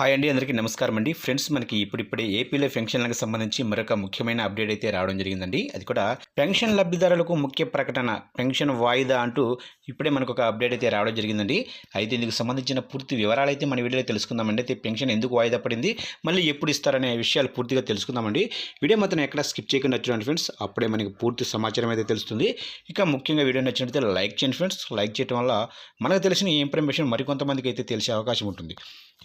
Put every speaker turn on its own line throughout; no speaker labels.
Hi అండి అందరికీ నమస్కారం అండి. ఫ్రెండ్స్ మనకి ఇప్పుడిప్పుడే ఏపీలో పెన్షన్లకు సంబంధించి మరొక ముఖ్యమైన అప్డేట్ అయితే రావడం జరిగిందండి. అది కూడా పెన్షన్ లబ్ధిదారులకు ముఖ్య ప్రకటన పెన్షన్ వాయిదా అంటూ ఇప్పుడే మనకు ఒక అప్డేట్ అయితే రావడం జరిగిందండి. అయితే ఇందుకు సంబంధించిన పూర్తి వివరాలు అయితే మన వీడియోలో తెలుసుకుందామండి. అయితే పెన్షన్ ఎందుకు వాయిదా పడింది మళ్ళీ ఎప్పుడు ఇస్తారనే విషయాలు పూర్తిగా తెలుసుకుందామండి. వీడియో మాత్రం ఎక్కడ స్కిప్ చేయకుండా చూడండి ఫ్రెండ్స్. అప్పుడే మనకి పూర్తి సమాచారం అయితే తెలుస్తుంది. ఇక ముఖ్యంగా వీడియో నచ్చినట్లయితే లైక్ చేయండి ఫ్రెండ్స్. లైక్ చేయడం వల్ల మనకు తెలిసిన ఈ ఇన్ఫర్మేషన్ మరికొంతమందికి అయితే తెలిసే అవకాశం ఉంటుంది.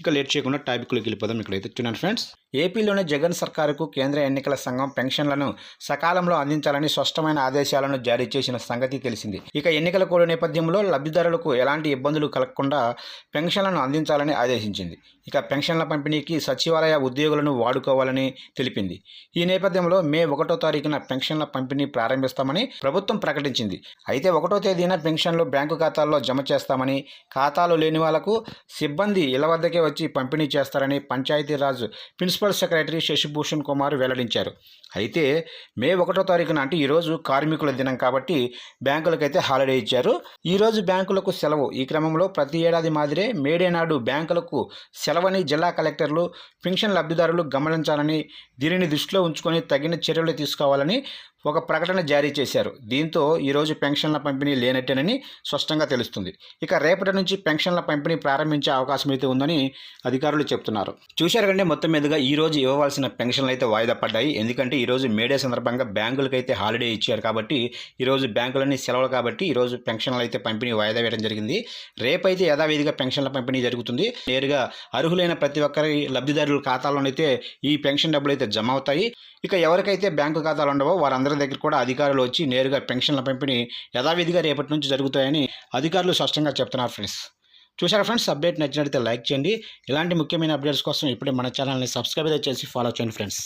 ఇక లేట్ చేయకుండా టాపిక్లోకి వెళ్ళిపోదాం ఇక్కడైతే. చూడండి ఫ్రెండ్స్. ఏపీలోని జగన్ సర్కారుకు కేంద్ర ఎన్నికల సంఘం పెన్షన్లను సకాలంలో అందించాలని స్పష్టమైన ఆదేశాలను జారీ చేసిన సంగతి తెలిసింది. ఇక ఎన్నికల కోడ్ నేపథ్యంలో లబ్ధిదారులకు ఎలాంటి ఇబ్బందులు కలగకుండా పెన్షన్లను అందించాలని ఆదేశించింది. ఇక పెన్షన్ల పంపిణీకి సచివాలయ ఉద్యోగులను వాడుకోవాలని తెలిపింది. ఈ నేపథ్యంలో మే ఒకటో తారీఖున పెన్షన్ల పంపిణీ ప్రారంభిస్తామని ప్రభుత్వం ప్రకటించింది. అయితే ఒకటో తేదీన పెన్షన్లు బ్యాంకు ఖాతాల్లో జమ చేస్తామని ఖాతాలు లేని వాళ్ళకు సిబ్బంది ఇళ్ళ వద్దకే వచ్చి పంపిణీ చేస్తారని పంచాయతీరాజ్ ప్రిన్సిపల్ సెక్రటరీ శశిభూషణ్ కుమార్ వెల్లడించారు. అయితే మే ఒకటో తారీఖున అంటే ఈరోజు కార్మికుల దినం కాబట్టి బ్యాంకులకైతే హాలిడే ఇచ్చారు. ఈరోజు బ్యాంకులకు సెలవు. ఈ క్రమంలో ప్రతి ఏడాది మాదిరే మేడే నాడు బ్యాంకులకు సెలవని జిల్లా కలెక్టర్లు పెన్షన్ లబ్ధిదారులు గమనించాలని దీనిని దృష్టిలో ఉంచుకొని తగిన చర్యలు తీసుకోవాలని ఒక ప్రకటన జారీ చేశారు. దీంతో ఈరోజు పెన్షన్ల పంపిణీ లేనట్టేనని స్పష్టంగా తెలుస్తుంది. ఇక రేపటి నుంచి పెన్షన్ల పంపిణీ ప్రారంభించే అవకాశం అయితే ఉందని అధికారులు చెప్తున్నారు. చూశారు కంటే మొత్తం మీదుగా ఈ రోజు ఇవ్వవలసిన పెన్షన్లు అయితే వాయిదా పడ్డాయి. ఎందుకంటే ఈరోజు మేడే సందర్భంగా బ్యాంకులకు అయితే హాలిడే ఇచ్చారు కాబట్టి ఈరోజు బ్యాంకులన్నీ సెలవులు కాబట్టి ఈరోజు పెన్షన్లు అయితే పంపిణీ వాయిదా వేయడం జరిగింది. రేపైతే యథావిధిగా పెన్షన్ల పంపిణీ జరుగుతుంది. నేరుగా అర్హులైన ప్రతి ఒక్కరి లబ్ధిదారుల ఖాతాలోనైతే ఈ పెన్షన్ డబ్బులు అయితే జమ అవుతాయి. ఇక ఎవరికైతే బ్యాంకు ఖాతాలు ఉండవో వారందరూ దగ్గర కూడా అధికారులు వచ్చి నేరుగా పెన్షన్ల పంపిణీ యథావిధిగా రేపటి నుంచి జరుగుతాయని అధికారులు స్పష్టంగా చెప్తున్నారు ఫ్రెండ్స్. చూసారా ఫ్రెండ్స్? అప్డేట్ నచ్చినట్లయితే లైక్ చేయండి. ఇలాంటి ముఖ్యమైన అప్డేట్స్ కోసం ఇప్పుడే మన ఛానల్ని సబ్స్క్రైబ్ అయితే చేసి ఫాలో చేయండి ఫ్రెండ్స్.